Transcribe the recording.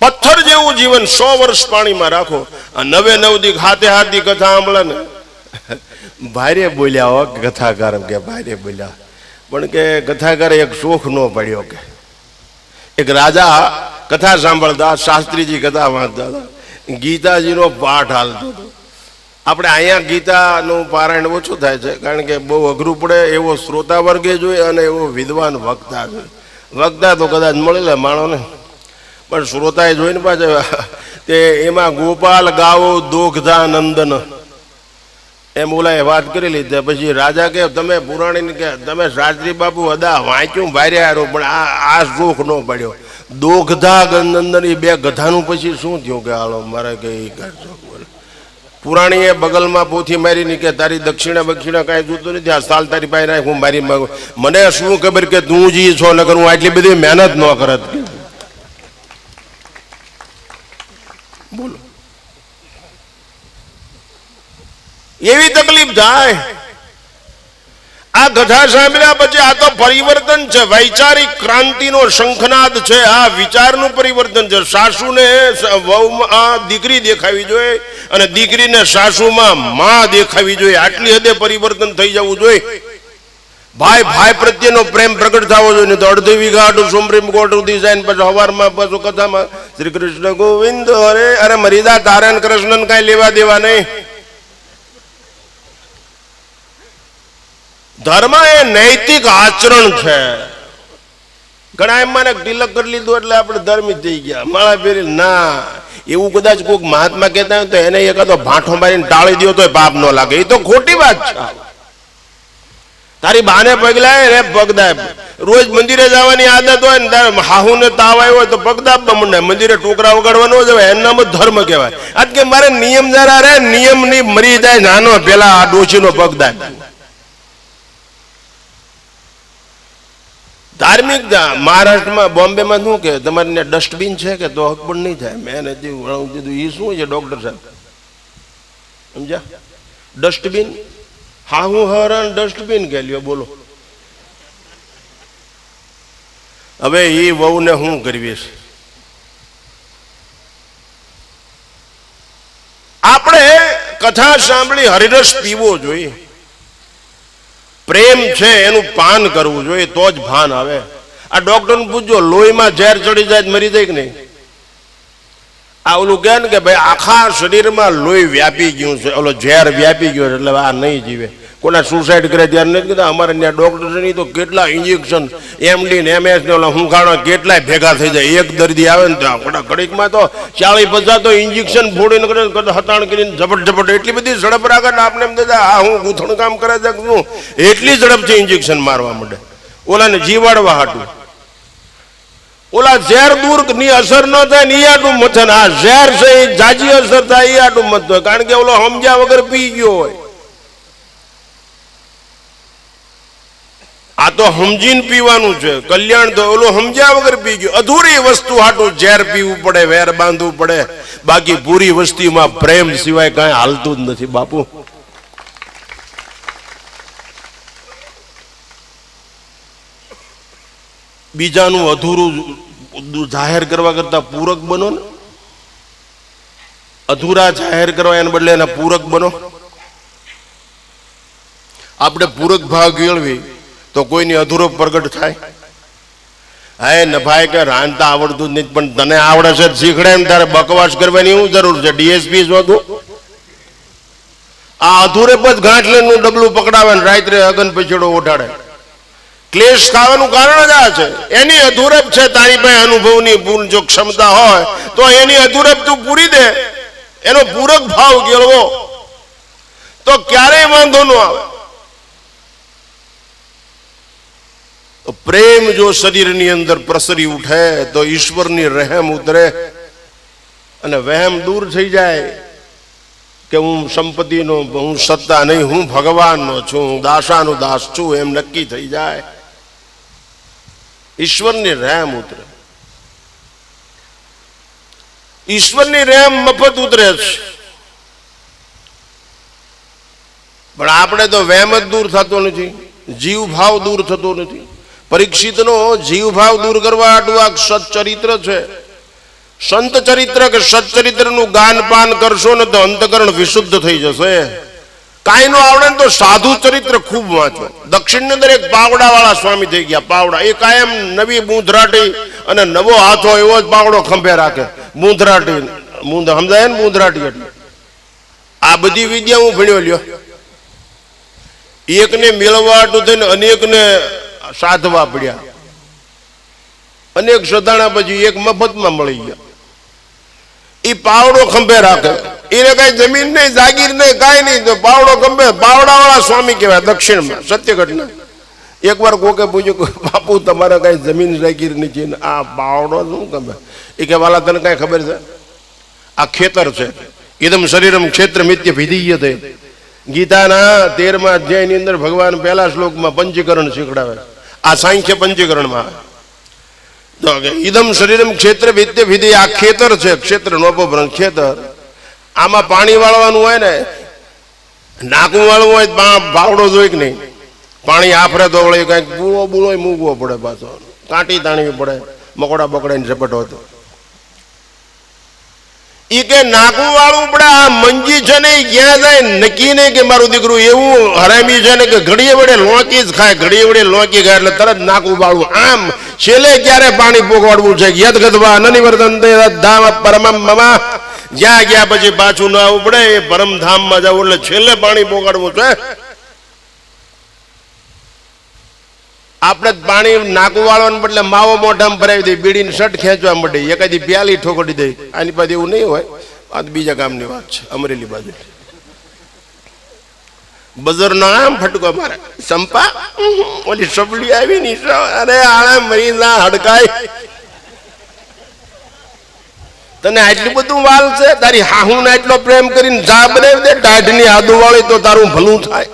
પથ્થર જેવું જીવન સો વર્ષ પાણીમાં રાખો. નવે નવ દી હાથે હાથી કથા સાંભળે ને. ભારે બોલ્યા હો કથાકાર કે, ભારે બોલ્યા. પણ કે કથાકારે એક શોખ ન પડ્યો કે. એક રાજા કથા સાંભળતા, શાસ્ત્રીજી કથા વાંચતા હતા. ગીતાજીનો પાઠ હાલતો હતો. આપણે અહીંયા ગીતાનું પારાયણ ઓછું થાય છે, કારણ કે બહુ અઘરું પડે, એવો શ્રોતા વર્ગે જોઈએ અને એવો વિદ્વાન વક્તા જોઈએ. વક્તા તો કદાચ મળેલા માણોને પણ શ્રોતાએ જોઈને પાછા તે એમાં ગોપાલ ગાવો દોઘધાનંદન એમ ઓલાએ વાત કરી લીધી. પછી રાજા કે, તમે પુરાણી કે, તમે શાસ્ત્રી બાપુ અદા વાંચ્યું હારો, પણ આ આ શોખ ન પડ્યો. દોઘધા નંદન એ બે ગધાનું પછી શું થયું કે, હાલો, મારે કઈ પુરાણીએ બગલમાં પોથી મારીને કે, તારી દક્ષિણા બક્ષિણા કાંઈ જોતું નથી, આ સાલ તારી પાસે રાખ, હું મારી મને શું ખબર કે, તું જી છો, નકર હું આટલી બધી મહેનત ન કરત. એવી તકલીફ થાય. આ કથા સાંભળ્યા પછી આ તો પરિવર્તન છે. વૈચારિક ક્રાંતિનો શંખનાદ છે. આ વિચારનું પરિવર્તન છે. સાસુને દીકરી દેખાવી જોઈએ અને દીકરીને સાસુમાં માં દેખાવી જોઈએ. આટલી હદે પરિવર્તન થઈ જવું જોઈએ. ભાઈ ભાઈ પ્રત્યેનો પ્રેમ પ્રગટ થવો જોઈએ. તો અડધી વીઘા સુપ્રીમ કોર્ટ સુધી જાય પછી હવારમાં પછી કથામાં શ્રી કૃષ્ણ ગોવિંદ, અરે અરે મરીદા તારે ને કૃષ્ણને કાંઈ લેવા દેવા નહીં. ધર્મ એ નૈતિક આચરણ છે. ઘણા એમ મને તિલક કરી લીધું એટલે આપણે ધર્મી થઈ ગયા. માળા ફેરી ના. એવું કદાચ કોઈક મહાત્મા કહેતા હોય તો એને એકાદો ભાંઠો મારીને ટાળી દો તો પાપ ન લાગે. એ તો ખોટી વાત છે. તારી બાને પગલાય રે પગદાય રોજ મંદિરે જવાની આદત હોય ને તારે હાહુને તાવ આવ્યો તો પગદાબવા મંડે મંદિરે ટોકરા વગાડવાનો જ હોય, એના નામ ધર્મ કહેવાય. આજ કે મારે નિયમ જરા રે નિયમની મરી જાય નાનો પેલા આ ડોશીનો પગદાય ધાર્મિક મહારાષ્ટ્રમાં બોમ્બેમાં શું કે, તમારે ડસ્ટબિન છે કે તો પણ નહીં થાય? મેં નથી વળાવું કીધું એ શું છે ડોક્ટર સાહેબ? સમજ્યા? ડસ્ટબિન હા, હું હરણ ડસ્ટબિન કે લ્યો, બોલો. હવે એ વહુને હું કરવી છે? આપણે કથા સાંભળી હરિરસ પીવો જોઈએ. પ્રેમ છે, એનું પાન કરવું જોઈએ, તો જ ભાન આવે. આ ડોક્ટરને પૂછજો, લોહીમાં ઝેર ચડી જાય મરી જાય કે નહીં? આ ઓલું કહે ને કે ભાઈ, આખા શરીરમાં લોહી વ્યાપી ગયું છે. ઓલો ઝેર વ્યાપી ગયો એટલે આ નહીં જીવે. કોના સુસાઇડ કરે ત્યારે નથી કીધા અમારે ત્યાં ડૉક્ટર છે નહીં તો કેટલા ઇન્જેક્શન એમડી ને એમએસ ને ઓલા હુંખાણો કેટલાય ભેગા થઈ જાય. એક દર્દી આવે ને ત્યાં ઘણા ઘડીકમાં તો ચાલીસ પચાસ તો ઇન્જેક્શન ફોડીને કરે હતાણ કરીને ઝપટ ઝપટ એટલી બધી ઝડપ રાખે ને આપણે એમ દાદા આ હું ગૂંથણ કામ કરે છે શું? એટલી ઝડપથી ઇન્જેક્શન મારવા માંડે. ઓલાને જીવાડવા હાટું. ઓલા ઝેર દૂરની અસર ન થાય ને ઈ મથન. આ ઝેર છે એ જાજી અસર થાય આટું મત કારણ કે ઓલો સમજ્યા વગર પી ગયો હોય. આ તો સમજીને પીવાનું છે. કલ્યાણ તો ઓલો સમજ્યા વગર પી ગયું. અધૂરી વસ્તુ હાટું ઝેર પીવું પડે, વેર બાંધવું પડે. બાકી પૂરી વસ્તીમાં પ્રેમ સિવાય કાંઈ હાલતું જ નથી, બાપુ. બીજાનું અધૂરું જાહેર કરવા કરતા પૂરક બનો ને. અધૂરા જાહેર કરવા એને બદલે એના પૂરક બનો. આપણે પૂરક ભાગ કેળવી. તો કોઈની અધૂરો પ્રગટ થાય? હા ભાઈ કે રાંધતા આવડતું નથી પણ તને આવડે છે શીખડે ને તારે બકવાસ કરવાની શું જરૂર છે? ડીએસપી જોતું આ અધૂરે પદ ગાંઠ લઈને ડબલું પકડાવે ને રાત્રે અગન પછેડો ઓઢાડે. ક્લેશ ખાવાનું કારણ જ આ છે. એની અધૂરપ છે તારી પાસે અનુભવની પૂર્ણ જો ક્ષમતા હોય, તો એની અધૂરપ તું પૂરી દે. એનો પૂરક ભાવ કેળવો. તો ક્યારેય વાંધો ન આવે. પ્રેમ જો શરીરની અંદર પ્રસરી ઉઠે, તો ઈશ્વરની રહેમ ઉતરે અને વહેમ દૂર થઈ જાય કે હું સંપત્તિનો, હું સત્તા નહીં, હું ભગવાનનો છું, હું દાસાનો દાસ છું, એમ નક્કી થઈ જાય. ઈશ્વરની રહેમ ઉતરે. ઈશ્વરની રહેમ મફત ઉતરે છે પણ આપણે તો વહેમ જ દૂર થતો નથી જીવ ભાવ દૂર થતો નથી. પરીક્ષિતનો જીવ ભાવ દૂર કરવા આટલું આ સચ્ચરિત્ર છે. સંત ચરિત્ર કે સચ્ચરિત્રનું ગાન પાન કરશો ને તો અંતકરણ વિશુદ્ધ થઈ જશે. કાંઈ નો આવડે ને તો સાધુ ચરિત્ર ખૂબ વાંચો. દક્ષિણની અંદર એક પાવડા વાળા સ્વામી થઈ ગયા. પાવડા. એ કાયમ નવી બૂંધરાટી અને નવો હાથો એવો જ પાવડો ખંભે રાખે. બૂંધરાટી બૂંધ સમજાય ને બૂંધરાટી એટલે? આ બધી વિદ્યા હું ભણ્યો લ્યો. એકને મેળવાટું થઈને અનેકને સાધવા પડ્યા. અનેક સદાણા પછી એક મફતમાં મળી ગયા. એ પાવડો ખંભે રાખે. એને કઈ જમીન નહીં, જાગીર નહીં, કાંઈ નહીં. પાવડો ખંભે, પાવડાવાળા સ્વામી કહેવાય દક્ષિણમાં, સત્ય ઘટના. એકવાર કોકે પૂછ્યું બાપુ, તમારે કઈ જમીન જાગીર નથી આ પાવડો શું ખબર એ કે, વાલા, તને કઈ ખબર છે? આ ખેતર છે. એકદમ શરીરમ ક્ષેત્ર મિત્ય ભીધી તે ગીતાના તેરમા અધ્યાયની અંદર ભગવાન પહેલા શ્લોકમાં પંચીકરણ શીખડાવે. આ સાંખ્ય પંચીકરણમાં. આવે તો ઇદમ શરીરમ ક્ષેત્ર વિદ્ય વિધિ, આ ખેતર છે, ક્ષેત્ર નો અપભ્રંશ ખેતર. આમાં પાણી વાળવાનું હોય ને નાકું વાળવું હોય ભાવડો જોઈ કે નહીં. પાણી આફરે તો વળે કંઈક બૂળો બૂળો મૂકવો પડે પાછો. કાંટી તાણવી પડે. મકોડા બકડાઈને ઝપટો હતો. ઈ કે નાગું વાળું પડે આ મંજી છે ને ક્યાં જાય? નક્કી નહીં કે મારું દીકરું એવું હરામી છે ને કે ઘડીએ વડે લોંકી જ ખાય, ઘડીએ વડે લોંકી ખાય એટલે તરત નાગું વાળું આમ, છેલ્લે ક્યારે પાણી પોગવાડવું છે? યદ ગદવા નનિવર્તન તે ધામ પરમ મમા. જ્યાં ગયા પછી પાછું ના આવવું પડે, એ પરમધામમાં જવું એટલે છેલ્લે પાણી પોગાડવું છે. આપણે પાણી નાકું વાળવાને બદલે માવો મોઢામાં ભરાવી દે બીડીને શર્ટ ખેંચવા માંડી એકાદી બ્યાલી ઠોકડી દઈ આની પાસે એવું નહીં હોય. આ બીજા ગામની વાત છે, અમરેલી બાજુ. બજર નો આમ ફટકો મારે. સંપા ઓલી સબલી આવી ની અરે આણે મરી ના હડકાય. તને આટલું બધું વાલ છે? તારી હાહુ ને આટલો પ્રેમ કરીને જા બનાવી દે ટાઢની આદુ વાળી તો તારું ભલું થાય.